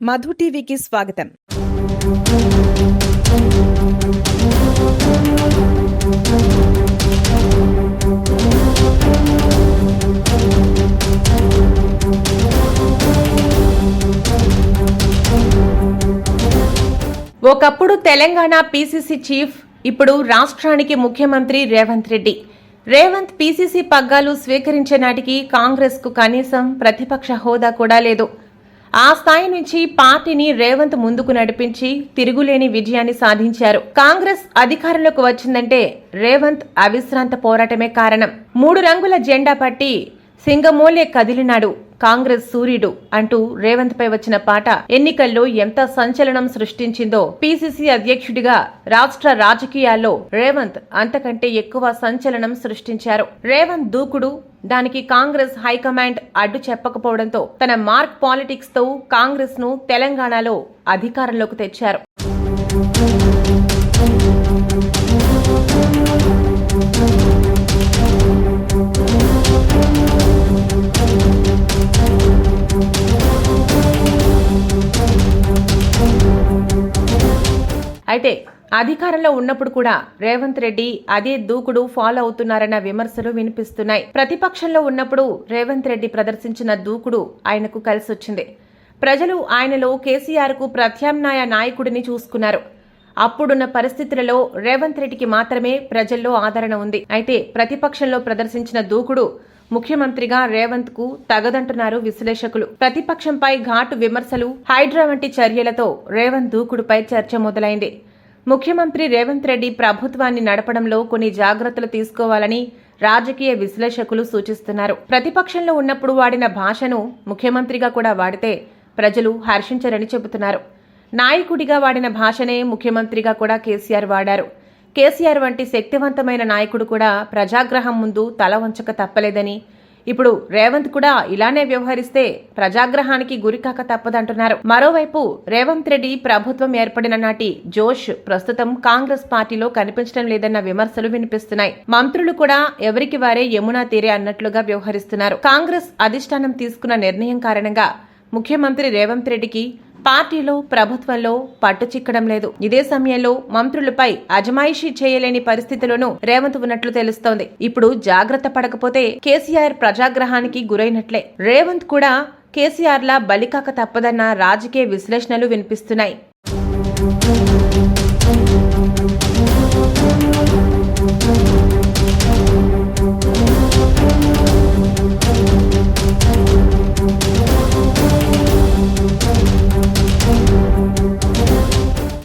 మధు టీవీకి స్వాగతం. ఒకప్పుడు తెలంగాణ పీసీసీ చీఫ్ ఇప్పుడు రాష్ట్రానికి ముఖ్యమంత్రి రేవంత్ రెడ్డి. రేవంత్ పీసీసీ పగ్గాలు స్వీకరించే నాటికి కాంగ్రెస్కు కనీసం ప్రతిపక్ష హోదా కూడా లేదు. ఆ స్థాయి నుంచి పార్టీని రేవంత్ ముందుకు నడిపించి తిరుగులేని విజయాన్ని సాధించారు. కాంగ్రెస్ అధికారంలోకి వచ్చిందంటే రేవంత్ అవిశ్రాంత పోరాటమే కారణం. మూడు రంగుల జెండా పట్టి సింగమూలే కదిలినాడు. కాంగ్రెస్ సూర్యుడు అంటూ రేవంత్ పై వచ్చిన పాట ఎన్నికల్లో ఎంత సంచలనం సృష్టించిందో పీసీసీ అధ్యక్షుడిగా రాష్ట్ర రాజకీయాల్లో రేవంత్ అంతకంటే ఎక్కువ సంచలనం సృష్టించారు. రేవంత్ దూకుడు దానికి కాంగ్రెస్ హైకమాండ్ అడ్డు చెప్పకపోవడంతో తన మార్క్ పాలిటిక్స్తో కాంగ్రెస్ను తెలంగాణలో అధికారంలోకి తెచ్చారు. అయితే అధికారంలో ఉన్నప్పుడు కూడా రేవంత్ రెడ్డి అదే దూకుడు ఫాలో అవుతున్నారన్న విమర్శలు వినిపిస్తున్నాయి. ప్రతిపక్షంలో ఉన్నప్పుడు రేవంత్ రెడ్డి ప్రదర్శించిన దూకుడు ఆయనకు కలిసొచ్చింది. ప్రజలు ఆయనలో కేసీఆర్కు ప్రత్యామ్నాయ నాయకుడిని చూసుకున్నారు. అప్పుడున్న పరిస్థితులలో రేవంత్ రెడ్డికి మాత్రమే ప్రజల్లో ఆదరణ ఉంది. అయితే ప్రతిపక్షంలో ప్రదర్శించిన దూకుడు ముఖ్యమంత్రిగా రేవంత్కు తగదంటున్నారు విశ్లేషకులు. ప్రతిపక్షంపై ఘాటు విమర్శలు హైడ్రా వంటి చర్యలతో రేవంత్ దూకుడుపై చర్చ మొదలైంది. ముఖ్యమంత్రి రేవంత్ రెడ్డి ప్రభుత్వాన్ని నడపడంలో కొన్ని జాగ్రత్తలు తీసుకోవాలని రాజకీయ విశ్లేషకులు సూచిస్తున్నారు. ప్రతిపక్షంలో ఉన్నప్పుడు వాడిన భాషను ముఖ్యమంత్రిగా కూడా వాడితే ప్రజలు హర్షించరని చెబుతున్నారు. నాయకుడిగా వాడిన భాషనే ముఖ్యమంత్రిగా కూడా కేసీఆర్ వాడారు. కేసీఆర్ వంటి శక్తివంతమైన నాయకుడు కూడా ప్రజాగ్రహం ముందు తల వంచక తప్పలేదని. ఇప్పుడు రేవంత్ కూడా ఇలానే వ్యవహరిస్తే ప్రజాగ్రహానికి గురికాక తప్పదంటున్నారు. మరోవైపు రేవంత్ రెడ్డి ప్రభుత్వం ఏర్పడిన నాటి జోష్ ప్రస్తుతం కాంగ్రెస్ పార్టీలో కనిపించడం లేదన్న విమర్శలు వినిపిస్తున్నాయి. మంత్రులు కూడా ఎవరికి వారే యమునా తీరే అన్నట్లుగా వ్యవహరిస్తున్నారు. కాంగ్రెస్ అధిష్టానం తీసుకున్న నిర్ణయం కారణంగా ముఖ్యమంత్రి రేవంత్ రెడ్డికి పార్టీలో ప్రభుత్వంలో పట్టు చిక్కడం లేదు. ఇదే సమయంలో మంత్రులపై అజమాయిషీ చేయలేని పరిస్థితులను రేవంత్ ఉన్నట్లు తెలుస్తోంది. ఇప్పుడు జాగ్రత్త పడకపోతే కేసీఆర్ ప్రజాగ్రహానికి గురైనట్లే. రేవంత్ కూడా కేసీఆర్ల బలికాక తప్పదన్న రాజకీయ విశ్లేషణలు వినిపిస్తున్నాయి.